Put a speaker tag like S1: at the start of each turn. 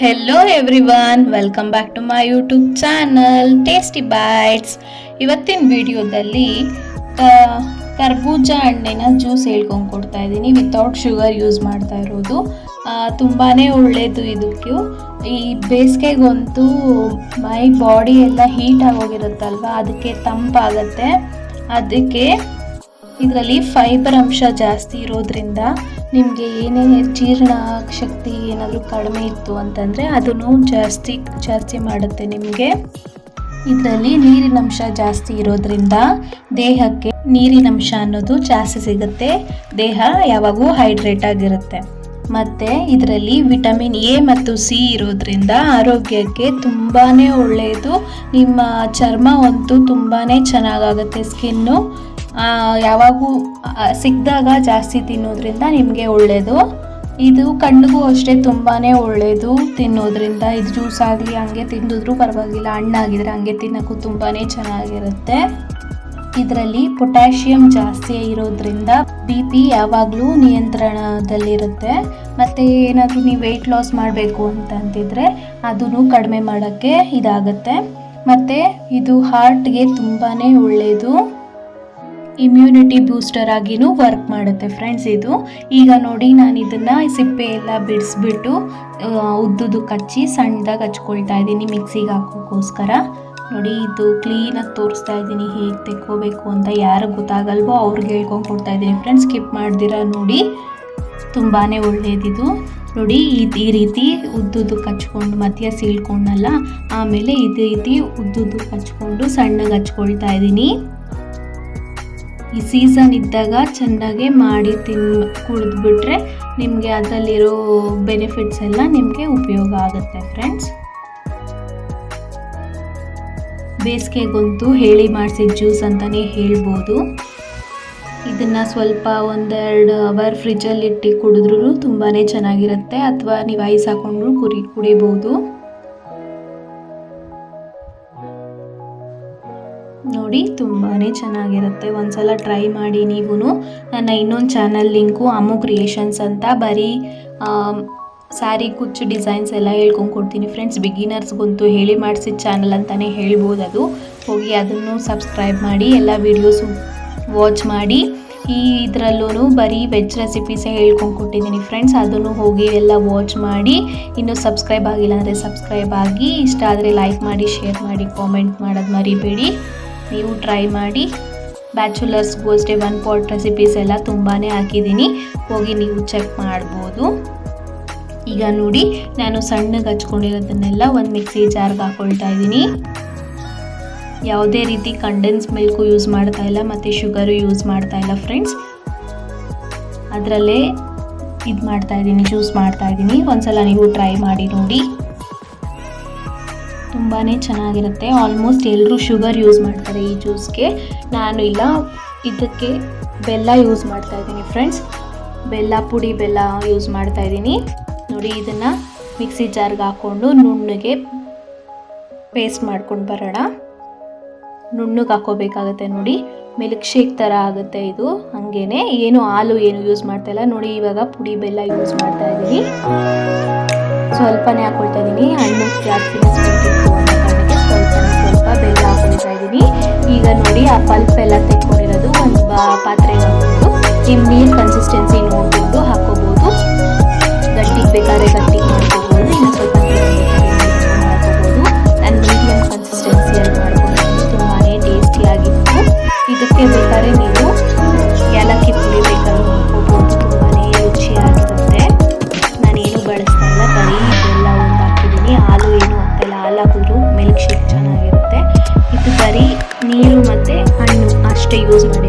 S1: Hello everyone welcome back to my YouTube channel tasty bites ಇವತ್ತಿನ ವಿಡಿಯೋದಲ್ಲಿ ಕರ್ಬೂಜ ಹಣ್ಣಿನ ಜ್ಯೂಸ್ ಹೇಳ್ಕೊಂಡು ಕೊಡ್ತಾ ಇದ್ದೀನಿ. ವಿತೌಟ್ ಶುಗರ್ ಯೂಸ್ ಮಾಡ್ತಾ ಇರೋದು. ತುಂಬಾ ಒಳ್ಳೆಯದು ಇದಕ್ಕೂ ಈ ಬೇಸಿಗೆಗಂತೂ ಮೈ ಬಾಡಿ ಎಲ್ಲ ಹೀಟ್ ಆಗೋಗಿರುತ್ತಲ್ವ, ಅದಕ್ಕೆ ತಂಪಾಗತ್ತೆ. ಅದಕ್ಕೆ ಇದರಲ್ಲಿ ಫೈಬರ್ ಅಂಶ ಜಾಸ್ತಿ ಇರೋದ್ರಿಂದ ನಿಮಗೆ ಏನೇ ಜೀರ್ಣ ಶಕ್ತಿ ಏನಾದರೂ ಕಡಿಮೆ ಇತ್ತು ಅಂತಂದರೆ ಅದನ್ನು ಜಾಸ್ತಿ ಜಾಸ್ತಿ ಮಾಡುತ್ತೆ ನಿಮಗೆ. ಇದರಲ್ಲಿ ನೀರಿನಂಶ ಜಾಸ್ತಿ ಇರೋದ್ರಿಂದ ದೇಹಕ್ಕೆ ನೀರಿನಂಶ ಅನ್ನೋದು ಜಾಸ್ತಿ ಸಿಗುತ್ತೆ. ದೇಹ ಯಾವಾಗೂ ಹೈಡ್ರೇಟ್ ಆಗಿರುತ್ತೆ. ಮತ್ತು ಇದರಲ್ಲಿ ವಿಟಮಿನ್ ಎ ಮತ್ತು ಸಿ ಇರೋದ್ರಿಂದ ಆರೋಗ್ಯಕ್ಕೆ ತುಂಬಾ ಒಳ್ಳೆಯದು ನಿಮ್ಮ ಚರ್ಮ ಅಂತೂ ತುಂಬಾ ಚೆನ್ನಾಗಾಗುತ್ತೆ ಸ್ಕಿನ್ನು. ಯಾವಾಗೂ ಸಿಕ್ಕಿದಾಗ ಜಾಸ್ತಿ ತಿನ್ನೋದ್ರಿಂದ ನಿಮಗೆ ಒಳ್ಳೆಯದು ಇದು ಕಣ್ಣಿಗೂ ಅಷ್ಟೇ ತುಂಬಾ ಒಳ್ಳೆಯದು ತಿನ್ನೋದ್ರಿಂದ. ಇದು ಜ್ಯೂಸ್ ಆಗಲಿ, ಹಂಗೆ ತಿಂದಿದ್ರು ಪರವಾಗಿಲ್ಲ, ಹಣ್ಣಾಗಿದ್ರೆ ಹಂಗೆ ತಿನ್ನೋಕ್ಕೂ ತುಂಬಾ ಚೆನ್ನಾಗಿರುತ್ತೆ. ಇದರಲ್ಲಿ ಪೊಟ್ಯಾಷಿಯಂ ಜಾಸ್ತಿ ಇರೋದ್ರಿಂದ ಬಿ ಪಿ ಯಾವಾಗಲೂ ನಿಯಂತ್ರಣದಲ್ಲಿರುತ್ತೆ. ಮತ್ತು ಏನಾದರೂ ನೀವು ವೆಯ್ಟ್ ಲಾಸ್ ಮಾಡಬೇಕು ಅಂತ ಅಂತಿದ್ರೆ ಅದನ್ನು ಕಡಿಮೆ ಮಾಡೋಕ್ಕೆ ಇದಾಗುತ್ತೆ. ಮತ್ತು ಇದು ಹಾರ್ಟ್ಗೆ ತುಂಬಾ ಒಳ್ಳೆಯದು ಇಮ್ಯುನಿಟಿ ಬೂಸ್ಟರ್ ಆಗಿನೂ ವರ್ಕ್ ಮಾಡುತ್ತೆ ಫ್ರೆಂಡ್ಸ್ ಇದು. ಈಗ ನೋಡಿ ನಾನು ಇದನ್ನು ಸಿಪ್ಪೆ ಎಲ್ಲ ಬಿಡಿಸ್ಬಿಟ್ಟು ಉದ್ದುದು ಕಚ್ಚಿ ಸಣ್ಣದಾಗಿ ಹಚ್ಕೊಳ್ತಾ ಇದ್ದೀನಿ ಮಿಕ್ಸಿಗೆ ಹಾಕೋಕ್ಕೋಸ್ಕರ. ನೋಡಿ ಇದು ಕ್ಲೀನಾಗಿ ತೋರಿಸ್ತಾ ಇದ್ದೀನಿ ಹೇಗೆ ತೆಕ್ಕೋಬೇಕು ಅಂತ ಯಾರು ಗೊತ್ತಾಗಲ್ವೋ ಅವ್ರಿಗೆ ಹೇಳ್ಕೊಂಡು ಕೊಡ್ತಾ ಇದ್ದೀನಿ ಫ್ರೆಂಡ್ಸ್ ಸ್ಕಿಪ್ ಮಾಡ್ದಿರ ನೋಡಿ. ತುಂಬಾ ಒಳ್ಳೆಯದಿದು ನೋಡಿ ಇದು ಈ ರೀತಿ ಉದ್ದುದು ಕಚ್ಕೊಂಡು ಮಧ್ಯ ಸೀಳ್ಕೊಂಡಲ್ಲ, ಆಮೇಲೆ ಇದೇ ರೀತಿ ಉದ್ದುದು ಕಚ್ಕೊಂಡು ಸಣ್ಣಗೆ ಹಚ್ಕೊಳ್ತಾ ಇದ್ದೀನಿ. ಈ ಸೀಸನ್ ಇದ್ದಾಗ ಚೆನ್ನಾಗಿ ಮಾಡಿ ತಿನ್, ಕುಡಿದ್ಬಿಟ್ರೆ ನಿಮಗೆ ಅದರಲ್ಲಿರೋ ಬೆನಿಫಿಟ್ಸ್ ಎಲ್ಲ ನಿಮಗೆ ಉಪಯೋಗ ಆಗುತ್ತೆ ಫ್ರೆಂಡ್ಸ್ ಬೇಸಿಗೆಗಂತೂ ಹೇಳಿ ಮಾಡಿಸಿದ ಜ್ಯೂಸ್ ಅಂತಲೇ ಹೇಳ್ಬೋದು. ಇದನ್ನು ಸ್ವಲ್ಪ ಒಂದೆರಡು ಅವರ್ ಫ್ರಿಜ್ಜಲ್ಲಿ ಇಟ್ಟು ಕುಡಿದ್ರೂ ತುಂಬಾ ಚೆನ್ನಾಗಿರುತ್ತೆ, ಅಥವಾ ನೀವು ಐಸ್ ಹಾಕೊಂಡ್ರು ಕುರಿ, ಕುಡಿಬೋದು. ನೋಡಿ ತುಂಬಾ ಚೆನ್ನಾಗಿರುತ್ತೆ. ಒಂದ್ಸಲ ಟ್ರೈ ಮಾಡಿ ನೀವು ನನ್ನ ಇನ್ನೊಂದು ಚಾನಲ್ ಲಿಂಕು ಅಮು ಕ್ರಿಯೇಷನ್ಸ್ ಅಂತ ಬರೀ ಸ್ಯಾರಿ ಕುಚ್ಚು ಡಿಸೈನ್ಸ್ ಎಲ್ಲ ಹೇಳ್ಕೊಂಡು ಕೊಡ್ತೀನಿ. ಫ್ರೆಂಡ್ಸ್, ಬಿಗಿನರ್ಸ್ಗಂತೂ ಹೇಳಿ ಮಾಡಿಸಿದ ಚಾನಲ್ ಅಂತಲೇ ಹೇಳ್ಬೋದು ಅದು ಹೋಗಿ ಅದನ್ನು ಸಬ್ಸ್ಕ್ರೈಬ್ ಮಾಡಿ, ಎಲ್ಲ ವೀಡಿಯೋಸು ವಾಚ್ ಮಾಡಿ. ಈ ಇದರಲ್ಲೂ ಬರೀ ವೆಜ್ ರೆಸಿಪೀಸೇ ಹೇಳ್ಕೊಂಡು ಕೊಟ್ಟಿದ್ದೀನಿ ಫ್ರೆಂಡ್ಸ್. ಅದನ್ನು ಹೋಗಿ ಎಲ್ಲ ವಾಚ್ ಮಾಡಿ. ಇನ್ನೂ ಸಬ್ಸ್ಕ್ರೈಬ್ ಆಗಿಲ್ಲ ಅಂದರೆ ಸಬ್ಸ್ಕ್ರೈಬ್ ಆಗಿ. ಇಷ್ಟ ಆದರೆ ಲೈಕ್ ಮಾಡಿ, ಶೇರ್ ಮಾಡಿ, ಕಾಮೆಂಟ್ ಮಾಡೋದು ಮರಿಬೇಡಿ. ನೀವು ಟ್ರೈ ಮಾಡಿ. ಬ್ಯಾಚುಲರ್ಸ್ಗೂ ಡೇ ಒನ್ ಪಾಟ್ ರೆಸಿಪೀಸ್ ಎಲ್ಲ ತುಂಬಾ ಹಾಕಿದ್ದೀನಿ. ಹೋಗಿ ನೀವು ಚೆಕ್ ಮಾಡ್ಬೋದು. ಈಗ ನೋಡಿ, ನಾನು ಸಣ್ಣಗೆ ಹಚ್ಕೊಂಡಿರೋದನ್ನೆಲ್ಲ ಒಂದು ಮಿಕ್ಸಿ ಜಾರ್ಗೆ ಹಾಕೊಳ್ತಾ ಇದ್ದೀನಿ. ಯಾವುದೇ ರೀತಿ ಕಂಡೆನ್ಸ್ ಮಿಲ್ಕು ಯೂಸ್ ಮಾಡ್ತಾ ಇಲ್ಲ, ಮತ್ತು ಶುಗರು ಯೂಸ್ ಮಾಡ್ತಾ ಇಲ್ಲ ಫ್ರೆಂಡ್ಸ್ ಅದರಲ್ಲೇ ಇದು ಮಾಡ್ತಾ ಇದ್ದೀನಿ ಜ್ಯೂಸ್ ಮಾಡ್ತಾ ಇದ್ದೀನಿ. ಒಂದ್ಸಲ ನೀವು ಟ್ರೈ ಮಾಡಿ ನೋಡಿ. ತುಂಬಾ ಚೆನ್ನಾಗಿರುತ್ತೆ. ಆಲ್ಮೋಸ್ಟ್ ಎಲ್ಲರೂ ಶುಗರ್ ಯೂಸ್ ಮಾಡ್ತಾರೆ ಈ ಜ್ಯೂಸ್ಗೆ ನಾನು ಇಲ್ಲ, ಇದಕ್ಕೆ ಬೆಲ್ಲ ಯೂಸ್ ಮಾಡ್ತಾ ಇದ್ದೀನಿ ಫ್ರೆಂಡ್ಸ್ ಬೆಲ್ಲ, ಪುಡಿ ಬೆಲ್ಲ ಯೂಸ್ ಮಾಡ್ತಾ ಇದ್ದೀನಿ. ನೋಡಿ, ಇದನ್ನು ಮಿಕ್ಸಿ ಜಾರ್ಗೆ ಹಾಕ್ಕೊಂಡು ನುಣ್ಣಗೆ ಪೇಸ್ಟ್ ಮಾಡ್ಕೊಂಡು ಬರೋಣ. ನುಣ್ಣಗೆ ಹಾಕೋಬೇಕಾಗತ್ತೆ ನೋಡಿ. ಮಿಲ್ಕ್ ಶೇಕ್ ಥರ ಆಗುತ್ತೆ ಇದು, ಹಾಗೇನೆ. ಏನು ಹಾಲು ಏನು ಯೂಸ್ ಮಾಡ್ತಾ ಇಲ್ಲ. ನೋಡಿ, ಇವಾಗ ಪುಡಿ ಬೆಲ್ಲ ಯೂಸ್ ಮಾಡ್ತಾ ಇದ್ದೀನಿ. ಸ್ವಲ್ಪನೇ ಹಾಕೊಳ್ತಾ ಇದ್ದೀನಿ. ಹಣ್ಣು ಜಾಸ್ತಿ ಸ್ವಲ್ಪ ಬೆಲ್ಲ ಹಾಕೊಳ್ತಾ ಇದ್ದೀನಿ. ಈಗ ನೋಡಿ ಆ ಪಲ್ಪ್ ಎಲ್ಲ ತೆಕ್ಕೊಂಡಿರೋದು ಒಂದು ಪಾತ್ರೆ ಪಾತ್ರೆಗೆ ಹಾಕ್ಕೊಂಡು ನಿಮ್ಮ ನೀರು ಕನ್ಸಿಸ್ಟೆನ್ಸಿ ನೋಡಿಕೊಂಡು ಹಾಕೋಬೋದು ಗಟ್ಟಿಗೆ ಬೇಕಾದ್ರೆ ಗಟ್ಟಿ ಮಾಡ್ಕೋಬೋದು ಇನ್ನು ಸ್ವಲ್ಪ ಮಾಡ್ಕೋಬೋದು. ತುಂಬಾ ಟೇಸ್ಟಿಯಾಗಿತ್ತು ಇದಕ್ಕೆ ಬೇಕಾದ್ರೆ ನೀವು ಮಿಲ್ಕ್ ಶೇಕ್